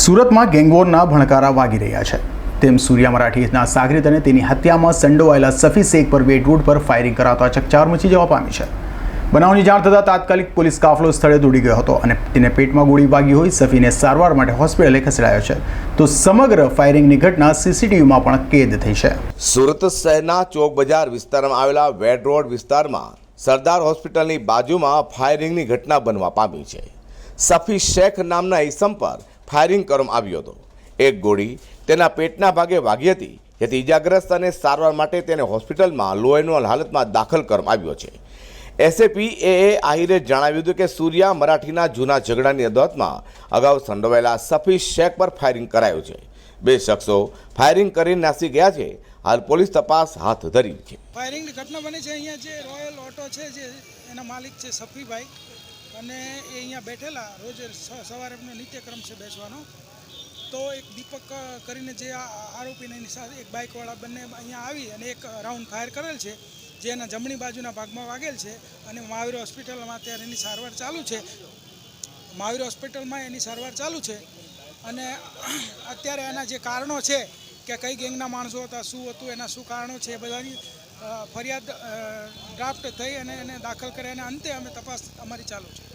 સુરતમાં ગેંગવોરના ભણકારા વાગી રહ્યા છે. તેમ સૂર્યા મરાઠીના સાગરીત અને તેની હત્યામાં સંડોવાયેલા સફી શેખ પર વેટ રોડ પર ફાયરિંગ કરાતા ચકચાર મચી જવા પામી છે. બનાવની જાણ થતાં તાત્કાલિક પોલીસ કાફલો સ્થળે દોડી ગયો હતો અને તેને પેટમાં ગોળી વાગી હોય સફીને સારવાર માટે હોસ્પિટલે ખસેડાયો છે. તો સમગ્ર ફાયરિંગની ઘટના સીસીટીવીમાં પણ કેદ થઈ છે. સુરત શહેરના ચોક બજાર વિસ્તારમાં આવેલા વેડ રોડ વિસ્તારમાં સરદાર હોસ્પિટલની બાજુમાં ફાયરિંગની ઘટના બનવા પામી છે. સફી શેખ નામના ઈસમ પર ફાયરિંગ કરવામાં આવ્યો હતો. એક ગોળી તેના પેટના ભાગે વાગી હતી, જેથી ઇજાગ્રસ્ત અને સારવાર માટે તેને હોસ્પિટલમાં લો એન્યુઅલ હાલતમાં દાખલ કરવામાં આવ્યો છે. એસએપી એ આહિરે જણાવ્યું હતું કે સૂર્યા મરાઠીના જૂના ઝઘડાની અદાલતમાં અગાઉ સંડોવાયેલા સફી શેખ પર ફાયરિંગ કરાયું છે. બે શખ્સો ફાયરિંગ કરીને નાસી ગયા છે. હાલ પોલીસ તપાસ હાથ ધરી છે. ફાયરિંગની ઘટના બની છે, અહીંયા જે રોયલ ઓટો છે, જે એના માલિક છે સફીભાઈ અને એ અહીંયા બેઠેલા રોજ સવારે એમનો નિત્યક્રમ છે બેસવાનો. તો એક દીપક કરીને જે આરોપીને એની સાથે એક બાઇકવાળા બંને અહીંયા આવી અને એક રાઉન્ડ ફાયર કરેલ છે, જે એના જમણી બાજુના ભાગમાં વાગેલ છે અને મહાવીર હોસ્પિટલમાં અત્યારે એની સારવાર ચાલુ છે. મહાવીર હોસ્પિટલમાં એની સારવાર ચાલુ છે અને અત્યારે એના જે કારણો છે કે કઈ ગેંગના માણસો હતા, શું હતું, એના શું કારણો છે એ બધાની ફરિયાદ ડ્રાફ્ટ થઈ અને એને દાખલ કરી અને અંતે અમે તપાસ અમારી ચાલુ છે.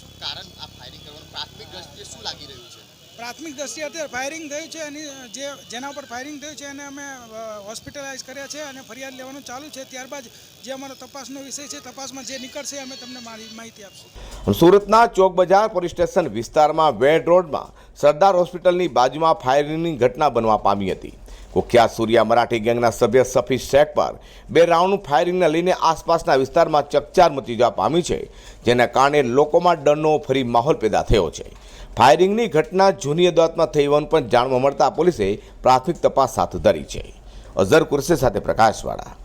શું કારણ આ ફાયરિંગ કરવાનું? પ્રાથમિક દ્રષ્ટિએ શું લાગી રહ્યું છે? પ્રાથમિક દ્રષ્ટિએ અત્યારે ફાયરિંગ થયું છે એની જે જેના ઉપર ફાયરિંગ થયું છે એને અમે હોસ્પિટલાઇઝ કર્યા છે અને ફરિયાદ લેવાનું ચાલુ છે. ત્યારબાદ જે અમારો તપાસનો વિષય છે તપાસમાં જે નીકળશે અમે તમને માહિ- માહિતી આપશું. સુરતના ચોક બજાર પોલીસ સ્ટેશન વિસ્તારમાં વેડ રોડમાં સરદાર હોસ્પિટલની બાજુમાં ફાયરિંગની ઘટના બનવા પામી હતી. કુખ્યાત સૂર્યા મરાઠી ગેંગના સભ્ય સફી શેખ પર બે રાઉન્ડ ફાયરિંગને લઈને આસપાસના વિસ્તારમાં ચકચાર મચી જવા પામી છે, જેના કારણે લોકોમાં ડરનો ફરી માહોલ પેદા થયો છે. ફાયરિંગની ઘટના જૂની અદાલતમાં થઈ હોવાનું પણ જાણવા મળતા પોલીસે પ્રાથમિક તપાસ હાથ ધરી છે. અઝર કુરશી સાથે પ્રકાશવાળા.